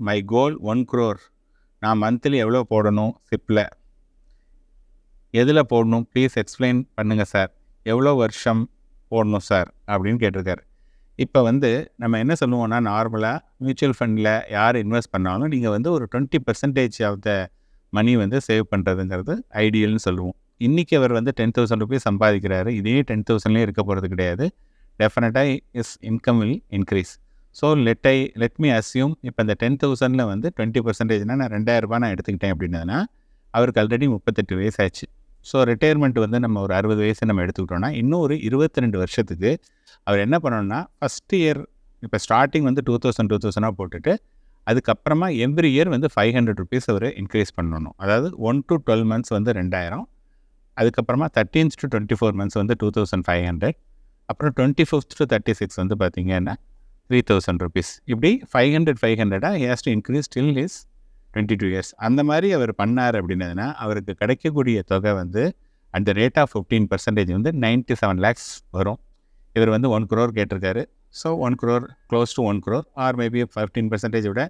My goal one crore நான் monthly எவ்வளோ போடணும்? சிப்பில் எதில் போடணும்? ப்ளீஸ் எக்ஸ்பிளைன் பண்ணுங்கள் சார் எவ்வளோ வருஷம் போடணும் சார் அப்படின்னு கேட்டிருக்காரு. இப்போ வந்து நம்ம என்ன சொல்லுவோம்னா நார்மலாக மியூச்சுவல் ஃபண்டில் யார் இன்வெஸ்ட் பண்ணாலும் நீங்கள் வந்து ஒரு twenty percentage of the money வந்து சேவ் பண்ணுறதுங்கிறது ஐடியல்னு சொல்லுவோம். இன்றைக்கி அவர் வந்து டென் தௌசண்ட் ருபீஸ் சம்பாதிக்கிறாரு. இதே டென் தௌசண்ட்லேயே இருக்க போகிறது கிடையாது. டெஃபினட்டாக is income will increase so let I let me assume இப்போ இந்த டென் தௌசண்டில் வந்து டுவெண்ட்டி பர்சன்டேஜ்னால் நான் ரெண்டாயிரரூபா நான் எடுத்துக்கிட்டேன் அப்படின்னதுன்னா அவருக்கு ஆல்ரெடி முப்பத்தெட்டு வயசு ஆச்சு ஸோ ரிட்டையர்மெண்ட் வந்து நம்ம ஒரு அறுபது வயசு நம்ம எடுத்துக்கிட்டோம்னா இன்னும் ஒரு இருபத்தி ரெண்டு வருஷத்துக்கு அவர் என்ன பண்ணணும்னா ஃபஸ்ட் இயர் இப்போ ஸ்டார்டிங் வந்து டூ தௌசண்ட் டூ தௌசண்டாக போட்டுட்டு அதுக்கப்புறமா எவ்ரி இயர் வந்து ஃபைவ் ஹண்ட்ரட் ருபீஸ் அவர் இன்க்ரீஸ் பண்ணணும். அதாவது ஒன் டு டுவெல் மந்த்ஸ் வந்து ரெண்டாயிரம். அதுக்கப்புறமா thirteenth to twenty four months வந்து டூ தௌசண்ட் ஃபைவ் ஹண்ட்ரட் அப்புறம் twenty fifth to thirty six வந்து பார்த்திங்கன்னா த்ரீ தௌசண்ட் ருபீஸ் இப்படி five hundred five ஹண்ட்ரடாக has to increase till is twenty two years அந்த மாதிரி அவர் பண்ணார் அப்படின்னதுன்னா அவருக்கு கிடைக்கக்கூடிய தொகை வந்து at the rate of fifteen percentage வந்து நைன்ட்டி செவன் லேக்ஸ் வரும். இவர் வந்து ஒன் குரோர் கேட்டிருக்காரு. So one crore close to one crore or maybe fifteen percentage விட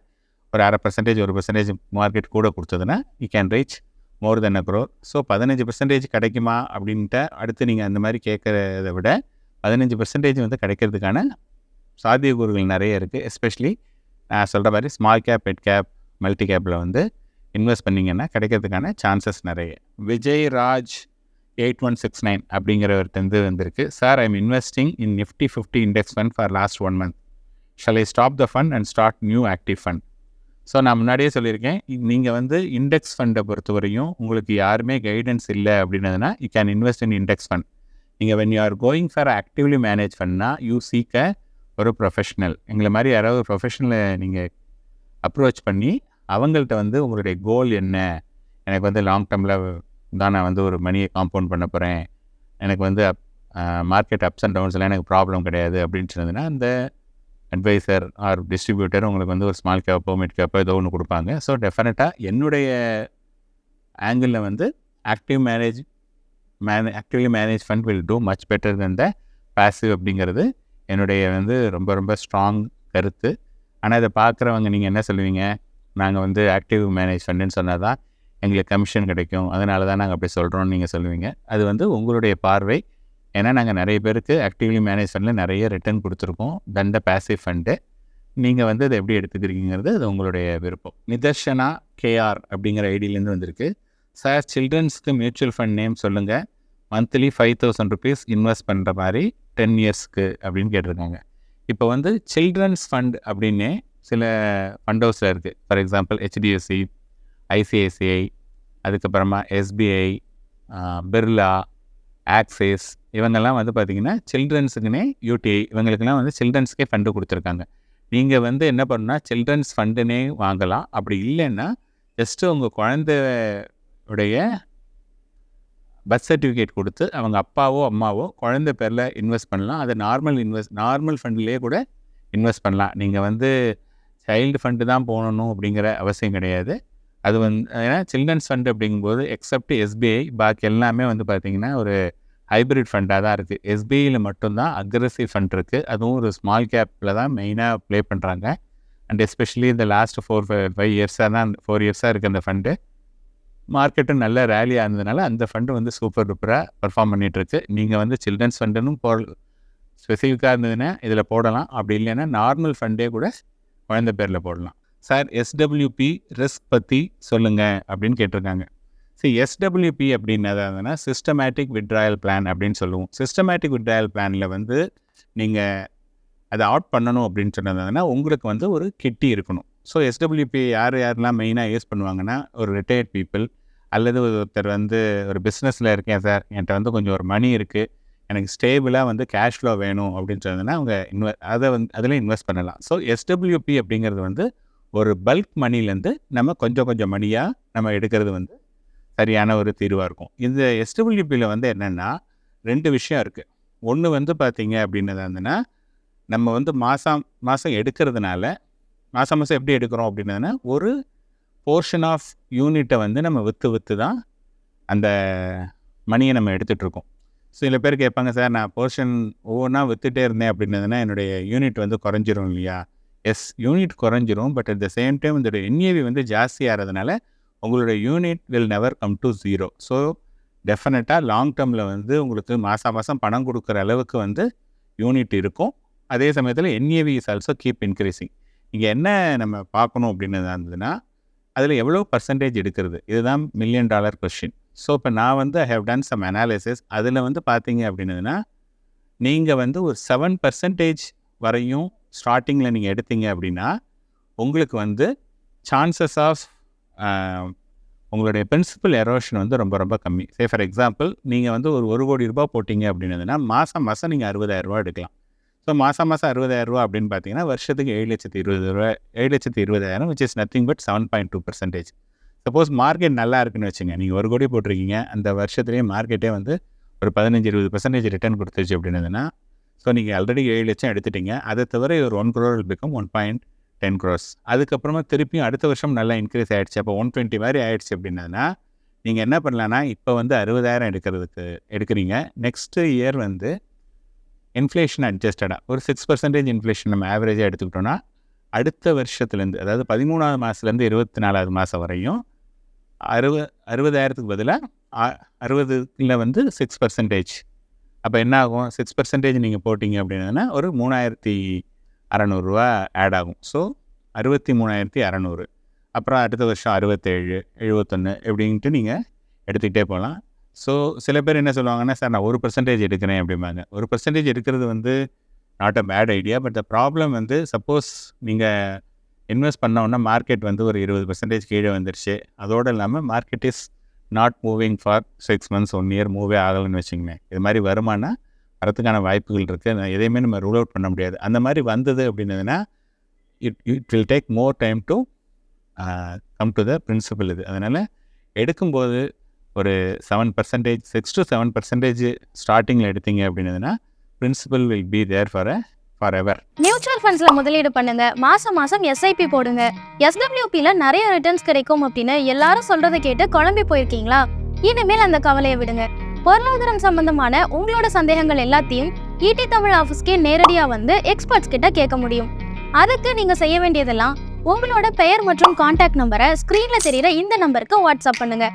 ஒரு அரை பர்சன்டேஜ் ஒரு பர்சன்டேஜ் மார்க்கெட் கூட கொடுத்ததுன்னா you can reach more than a crore so பதினஞ்சு பர்சன்டேஜ் கிடைக்குமா அப்படின்ட்டு அடுத்து நீங்கள் அந்த மாதிரி கேட்குறத விட பதினஞ்சு பர்சன்டேஜ் வந்து கிடைக்கிறதுக்கான சாத்தியக்கூறுகள் நிறைய இருக்குது எஸ்பெஷலி நான் சொல்கிற மாதிரி small cap mid cap multi கேப்பில் வந்து இன்வெஸ்ட் பண்ணிங்கன்னா கிடைக்கிறதுக்கான சான்சஸ் நிறைய. Vijay Raj eight one six nine அப்படிங்கிறவர்கிட்ட வந்திருக்கு. Sir I'm investing in Nifty fifty index fund for last one month shall I stop the fund and start new active fund so நான் முன்னாடியே சொல்லியிருக்கேன். நீங்கள் வந்து index ஃபண்டை பொறுத்தவரையும் உங்களுக்கு யாருமே கைடன்ஸ் இல்லை அப்படின்னதுன்னா you can invest in index fund நீங்கள் when you are going for actively manage ஃபண்ட்னா you சீக்க ஒரு ப்ரொஃபஷனல் எங்களை மாதிரி யாராவது ஒரு ப்ரொஃபஷனலை நீங்கள் அப்ரோச் பண்ணி அவங்கள்ட்ட வந்து உங்களுடைய கோல் என்ன? எனக்கு வந்து லாங் டேர்மில் தான் நான் வந்து ஒரு மணியை காம்பவுண்ட் பண்ண போகிறேன் எனக்கு வந்து அப் மார்க்கெட் அப்ஸ் அண்ட் டவுன்ஸ்லாம் எனக்கு ப்ராப்ளம் கிடையாது அப்படின்னு சொன்னதுன்னா அந்த அட்வைசர் ஆர் டிஸ்ட்ரிபியூட்டர் உங்களுக்கு வந்து ஒரு ஸ்மால் கேப்போ மிட் கேப்போ ஏதோ ஒன்று கொடுப்பாங்க. ஸோ டெஃபினட்டாக என்னுடைய ஆங்கிளில் வந்து ஆக்டிவ் மேனேஜ் மேனே actively manage fund will do much better than the passive அப்படிங்கிறது என்னுடைய வந்து ரொம்ப ரொம்ப ஸ்ட்ராங் கருத்து. ஆனால் இதை பார்க்குறவங்க நீங்கள் என்ன சொல்லுவீங்க? நாங்கள் வந்து ஆக்டிவ் மேனேஜ்மெண்ட்டுன்னு சொன்னால் தான் எங்களுக்கு கமிஷன் கிடைக்கும். அதனால தான் நாங்கள் அப்படி சொல்கிறோம்னு நீங்கள் சொல்லுவீங்க. அது வந்து உங்களுடைய பார்வை. ஏன்னா நாங்கள் நிறைய பேருக்கு ஆக்டிவ்லி மேனேஜ் ஃபண்டில் நிறைய ரிட்டர்ன் கொடுத்துருக்கோம். தண்ட பேசிவ் ஃபண்டு நீங்கள் வந்து அதை எப்படி எடுத்துக்கிறீங்கிறது அது உங்களுடைய விருப்பம். நிதர்ஷனா கேஆர் அப்படிங்கிற ஐடியிலேருந்து வந்திருக்கு. சார் சில்ட்ரன்ஸ்க்கு மியூச்சுவல் ஃபண்ட் நேம் சொல்லுங்கள் monthly five thousand rupees invest பண்ணுற மாதிரி டென் இயர்ஸ்க்கு அப்படின்னு கேட்டிருக்காங்க. இப்போ வந்து சில்ட்ரன்ஸ் ஃபண்ட் அப்படின்னே சில ஃபண்ட் ஹவுஸில் இருக்குது ஃபார் எக்ஸாம்பிள் ஹெச்டிஎஃப்சி ஐசிஐசிஐ அதுக்கப்புறமா எஸ்பிஐ பிர்லா ஆக்சிஸ் இவங்கெல்லாம் வந்து பார்த்திங்கன்னா சில்ட்ரன்ஸுக்குன்னே யூடிஐ இவங்களுக்கெல்லாம் வந்து சில்ட்ரன்ஸ்க்கே ஃபண்டு கொடுத்துருக்காங்க. நீங்கள் வந்து என்ன பண்ணுன்னா சில்ட்ரன்ஸ் ஃபண்டுனே வாங்கலாம். அப்படி இல்லைன்னா ஜஸ்ட்டு உங்கள் குழந்தையுடைய பர்த் சர்டிஃபிகேட் கொடுத்து அவங்க அப்பாவோ அம்மாவோ குழந்தை பேரில் இன்வெஸ்ட் பண்ணலாம். அதை நார்மல் இன்வெஸ்ட் நார்மல் ஃபண்ட்லேயே கூட இன்வெஸ்ட் பண்ணலாம். நீங்கள் வந்து சைல்டு ஃபண்டு தான் போகணும் அப்படிங்கிற அவசியம் கிடையாது. அது வந்து ஏன்னா சில்ட்ரன்ஸ் ஃபண்ட் அப்படிங்கும்போது எக்ஸப்ட் எஸ்பிஐ பாக்கி எல்லாமே வந்து பார்த்திங்கன்னா ஒரு ஹைப்ரிட் ஃபண்டாக தான் இருக்குது எஸ்பிஐயில் மட்டும்தான் அக்ரஸிவ் ஃபண்ட் இருக்குது அதுவும் ஒரு ஸ்மால் கேப்பில் தான் மெயினாக ப்ளே பண்ணுறாங்க அண்ட் எஸ்பெஷலி இந்த லாஸ்ட் ஃபோர் ஃபைவ் ஃபைவ் இயர்ஸாக தான் ஃபோர் இயர்ஸாக இருக்குது அந்த ஃபண்டு மார்க்கெட்டும் நல்ல ரேலியாக இருந்ததுனால அந்த ஃபண்டு வந்து சூப்பர் டூப்பராக பர்ஃபார்ம் பண்ணிகிட்ருக்கு நீங்கள் வந்து சில்ட்ரன்ஸ் ஃபண்டுன்னு போ ஸ்பெசிஃபிக்காக இருந்ததுன்னா இதில் போடலாம். அப்படி இல்லைன்னா நார்மல் ஃபண்டே கூட குழந்தை பேரில் போடலாம். சார் எஸ்டபிள்யூபி ரிஸ்க் பற்றி சொல்லுங்கள் அப்படின்னு கேட்டிருக்காங்க. சரி எஸ்டபிள்யூபி அப்படின்னு எதாவதுன்னா சிஸ்டமேட்டிக் விட்ராயல் பிளான் அப்படின்னு சொல்லுவோம். சிஸ்டமேட்டிக் விட்ராயல் பிளானில் வந்து நீங்கள் அதை அவுட் பண்ணணும் அப்படின்னு சொன்னதுன்னா உங்களுக்கு வந்து ஒரு கிட்டி இருக்கணும். ஸோ எஸ்டபிள்யூபி யார் யாரெலாம் மெயினாக யூஸ் பண்ணுவாங்கன்னா ஒரு ரிட்டையர்ட் பீப்புள் அல்லது ஒருத்தர் வந்து ஒரு பிஸ்னஸில் இருக்கேன் சார் என்கிட்ட வந்து கொஞ்சம் ஒரு மணி இருக்குது எனக்கு ஸ்டேபிளாக வந்து கேஷ் ஃப்ளோ வேணும் அப்படின்னு சொன்னதுன்னா அவங்க இன்வெ அதை வந்து அதில் இன்வெஸ்ட் பண்ணலாம். ஸோ எஸ்டபிள்யூபி அப்படிங்கிறது வந்து ஒரு பல்க் மணிலேருந்து நம்ம கொஞ்சம் கொஞ்சம் மணியாக நம்ம எடுக்கிறது வந்து சரியான ஒரு தீர்வாக இருக்கும். இந்த எஸ்டபிள்யூபியில் வந்து என்னென்னா ரெண்டு விஷயம் இருக்குது ஒன்று வந்து பார்த்தீங்க அப்படின்னது வந்துன்னா நம்ம வந்து மாதம் மாதம் எடுக்கிறதுனால மாதம் மாதம் எப்படி எடுக்கிறோம் அப்படின்னா ஒரு போர்ஷன் ஆஃப் யூனிட்டை வந்து நம்ம விற்று விற்று தான் அந்த மணியை நம்ம எடுத்துகிட்ருக்கோம் சில பேர் கேட்பாங்க சார் நான் போர்ஷன் ஒவ்வொன்றா விற்றுட்டே இருந்தேன் அப்படின்னதுன்னா என்னுடைய யூனிட் வந்து குறைஞ்சிரும் இல்லையா? எஸ் யூனிட் குறைஞ்சிரும் but at the same time இதோட என்ஏவி வந்து ஜாஸ்தியாகிறதுனால உங்களுடைய unit will never come to zero so டெஃபினட்டாக லாங் டேர்மில் வந்து உங்களுக்கு மாதம் மாதம் பணம் கொடுக்குற அளவுக்கு வந்து யூனிட் இருக்கும். அதே சமயத்தில் NAV is also keep increasing இங்கே என்ன நம்ம பார்க்கணும் அப்படின்னு இருந்ததுன்னா அதில் எவ்வளோ பர்சன்டேஜ் எடுக்கிறது? இதுதான் மில்லியன் டாலர் கொஷின் ஸோ இப்போ நான் வந்து I have done some analysis அதில் வந்து பார்த்தீங்க அப்படின்னதுன்னா நீங்கள் வந்து ஒரு செவன் பர்சன்டேஜ் வரையும் ஸ்டார்டிங்கில் நீங்கள் எடுத்தீங்க அப்படின்னா உங்களுக்கு வந்து சான்சஸ் ஆஃப் உங்களுடைய பிரின்சிபல் எரோஷன் வந்து ரொம்ப ரொம்ப கம்மி. சே ஃபார் எக்ஸாம்பிள் நீங்கள் வந்து ஒரு ஒரு கோடி ரூபாய் போட்டிங்க அப்படின்னதுன்னா மாதம் மாதம் நீங்கள் அறுபதாயிரரூபா எடுக்கலாம். ஸோ மாதம் மாதம் அறுபதாயிரரூபா அப்படின்னு பார்த்தீங்கன்னா வருஷத்துக்கு ஏழு லட்சத்தி இருபது ரூபா ஏழு லட்சத்தி இருபதாயிரம் which is nothing but seven point two percentage suppose market நல்லா இருக்குன்னு வச்சுங்க. நீங்கள் ஒரு கோடி போட்டிருக்கீங்க. அந்த வருஷத்துலேயே மார்க்கெட்டே வந்து ஒரு பதினஞ்சு இருபது பர்சன்டேஜ் ரிட்டர்ன் கொடுத்துருச்சு அப்படின்னதுன்னா ஸோ நீங்கள் ஆல்ரெடி ஏழு லட்சம் எடுத்துட்டீங்க. அதை தவிர ஒரு one crore become one point ten crores அதுக்கப்புறமா திருப்பியும் அடுத்த வருஷம் நல்லா இன்க்ரீஸ் ஆகிடுச்சு அப்போ ஒன் டுவெண்ட்டி மாதிரி ஆகிடுச்சு அப்படின்னா நீங்கள் என்ன பண்ணலான்னா இப்போ வந்து அறுபதாயிரம் எடுக்கிறதுக்கு எடுக்கிறீங்க. நெக்ஸ்ட்டு இயர் வந்து இன்ஃப்ளேஷன் அட்ஜஸ்டடாக ஒரு சிக்ஸ் பர்சன்டேஜ் இன்ஃப்ளேஷன் நம்ம ஆவரேஜாக எடுத்துக்கிட்டோன்னா அடுத்த வருஷத்துலேருந்து அதாவது பதிமூணாவது மாதத்துலேருந்து இருபத்தி நாலாவது மாதம் வரையும் அறுபது அறுபதாயிரத்துக்கு பதிலாக அறுபதுல வந்து சிக்ஸ் பர்சன்டேஜ் அப்போ என்ன ஆகும் சிக்ஸ் பர்சன்டேஜ் நீங்கள் போட்டிங்க அப்படின்னா ஒரு மூணாயிரத்தி அறநூறுரூவா ஆட் ஆகும். ஸோ அறுபத்தி மூணாயிரத்தி அறநூறு. அப்புறம் அடுத்த வருஷம் அறுபத்தேழு எழுபத்தொன்று எப்படின்ட்டு நீங்கள் எடுத்துக்கிட்டே போகலாம். ஸோ சில பேர் என்ன சொல்லுவாங்கன்னா சார் நான் ஒரு பர்சன்டேஜ் எடுக்கிறேன் அப்படிம்பாங்க. ஒரு பர்சன்டேஜ் எடுக்கிறது வந்து not a bad idea but the problem வந்து சப்போஸ் நீங்கள் இன்வெஸ்ட் பண்ணோன்னா மார்க்கெட் வந்து ஒரு இருபது பர்சன்டேஜ் கீழே வந்துருச்சு. அதோடு இல்லாமல் market is not moving for six months one year move ஆகலைன்னு வச்சுங்களேன் இது மாதிரி வருமானா வரத்துக்கான வாய்ப்புகள் இருக்குது எதையுமே நம்ம ரூல் அவுட் பண்ண முடியாது. அந்த மாதிரி வந்தது அப்படின்னதுன்னா it it will take more time to come to the principal இது. அதனால் எடுக்கும்போது ஒரு seven percentage six to seven percentage ஸ்டார்டிங்கில் எடுத்தீங்க அப்படின்னதுன்னா principal will be there for a forever mutual ஃபண்ட்ஸ்ல முதலீடு பண்ணுங்க. மாசம் மாசம் எஸ்ஐபி போடுங்க. எஸ்டபிள்யூபில நிறைய ரிட்டர்ன்ஸ் கிடைக்கும் அப்படின்னு எல்லாரும் சொல்றதை கேட்டு குழம்பி போயிருக்கீங்களா? இனிமேல் அந்த கவலையை விடுங்க. பொருளாதாரம் சம்பந்தமான உங்களோட சந்தேகங்கள் எல்லாத்தையும் ஈடி தமிழ் ஆஃபீஸ்க்கே நேரடியாக வந்து எக்ஸ்பர்ட்ஸ் கிட்ட கேட்க முடியும். அதுக்கு நீங்கள் செய்ய வேண்டியதெல்லாம் உங்களோட பெயர் மற்றும் கான்டாக்ட் நம்பரை ஸ்க்ரீனில் தெரியிற இந்த நம்பருக்கு வாட்ஸ்அப் பண்ணுங்கள்